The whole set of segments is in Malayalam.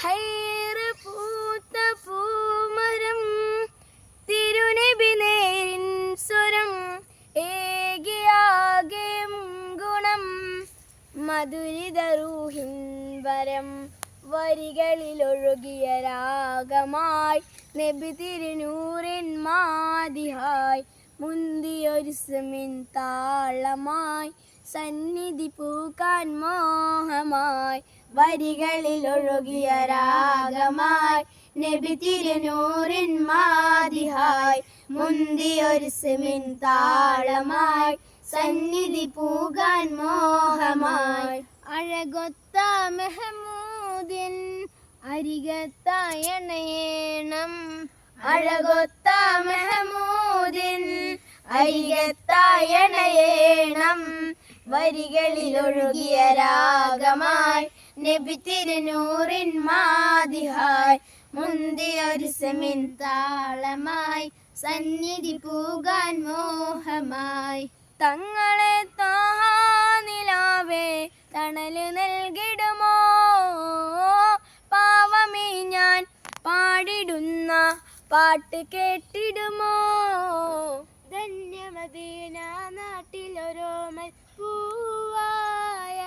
ഹൈറ് പൂത്ത പൂമരം തിരുനബി സ്വരം ഏകിയാകെയും ഗുണം മധുരിതറൂഹിൻ വരം വരികളിലൊഴുകിയ രാഗമായി നബി തിരുനൂറിൻ മാതിഹായി മുന്തിയൊരു സെമിൻ താളമായി സന്നിധി പൂക്കാൻ മോഹമായി വരികളിലൊഴുകിയ രാഗമായി നബി തിരുനൂറിൻ മാതിഹായി മുന്തിയൊരു സിമിൻ താളമായി സന്നിധി പൂകാൻ മോഹമായി. അഴകൊത്ത മെഹമൂദിൻ അരികത്തായണയേണം അഴകൊത്ത മെഹമൂദിൻ അരികത്തായണയേണം വരികളിലൊഴുകിയ രാഗമായി നബി തിരുനൂറിൻ മാതിഹായി മുന്തിയൊരു സെമിൻ താളമായി സന്നിധി പൂകാൻ മോഹമായി. തങ്ങളെ താനിലാവേ തണൽ നൽകിടുമോ? പാവമേ ഞാൻ പാടിടുന്ന പാട്ട് കേട്ടിടുമോ? ധന്യമദീന നാട്ടിലൊരോമൽ പൂവായ.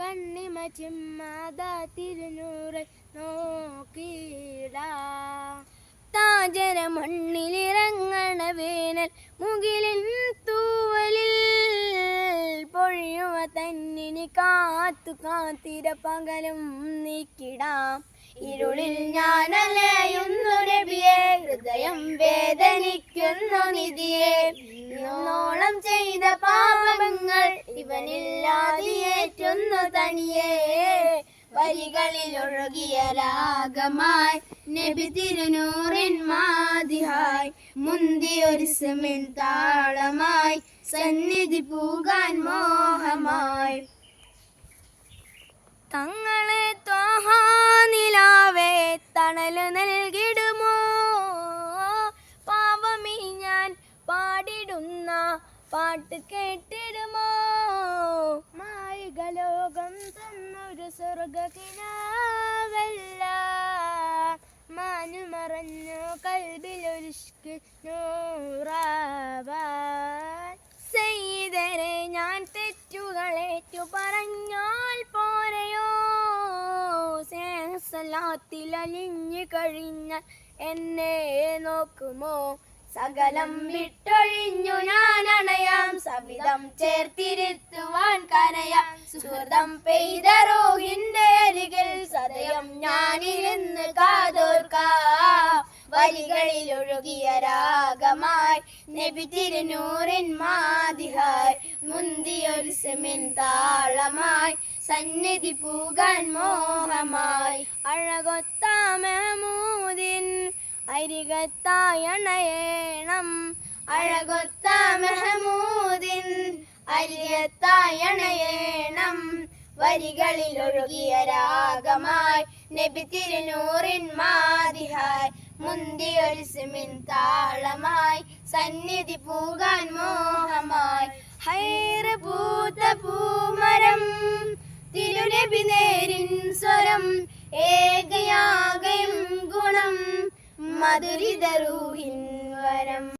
കണ്ണിമ ചിമ്മാത തിരുനൂറ് നോക്കിടാ താജര മണ്ണിലിറങ്ങണ വേനൽ മുകിലിൻ തൂവലിൽ പൊഴിയുവ തന്നിനി കാത്തു കാത്തിര പകലും നീക്കിടാം. ഇരുളിൽ ഞാൻ അലയുന്നു നബിയെ ഹൃദയം വേദനിക്കുന്നു നിധിയെ. ഇന്നോളം ചെയ്ത പാപങ്ങൾ ഇവനില്ലാതെ ഏറ്റുന്നു തനിയേ. വരികളിലൊഴുകിയ രാഗമായി നബി തിരുനൂറിൻ മാതിഹായി മുന്തിയൊരു സെമിൻ താളമായി സന്നിധി പൂകാൻ മോഹമായി. തങ്ങളെ ത്വാഹാനിലാവേ തണൽ നൽകിടുമോ പാട്ട് കേട്ടിരുമോ? മായിക ലോകം തന്നൊരു സ്വർഗകിനാവല്ല. മാനുമറഞ്ഞു കൽബിലൊരിഷ്ക് നൂറാവാൻ. ചെയ്തരെ ഞാൻ തെറ്റുകളേറ്റു പറഞ്ഞാൽ പോരയോ? സ്നേഹസലാത്തിൽ അലിഞ്ഞു കഴിഞ്ഞാൽ എന്നെ നോക്കുമോ? സകലം വിട്ടൊഴിഞ്ഞു ഞാൻ അണയാം സവിധം ചേർത്തിരുത്തുവാൻ കരയാം. സുഹൃതം പെയ്ത റോഹിന്റെ അരികിൽ സദയം ഞാനിരുന്ന് കാതോർക്കാം. വരികളിൽ ഒഴുകിയ രാഗമായി നബി തിരുനൂറിൻ മാതിഹായി. മുന്തിയൊരു സെമിൻ താളമായി സന്നിധി പൂകാൻ മോഹമായി. അഴകൊത്താമൂതിൻ അരികത്തായണയേണം. അഴകൊത്ത മെഹമൂദിൻ അല്യത്തായണയേണം വരികളിൽ ഒഴുകിയ രാഗമായി നബി തിരുനൂറിൻ മാതിഹായ്. മുന്തിയൊരു സിമിൻ താളമായി സന്നിധി പൂകാൻ മോഹമായി. ഹൈറഭൂത പൂമരം തിരുനബി നേരിൻ സ്വരം ഏകയാകയും ഗുണം. മധുരിതരൂഹിൻ വരം.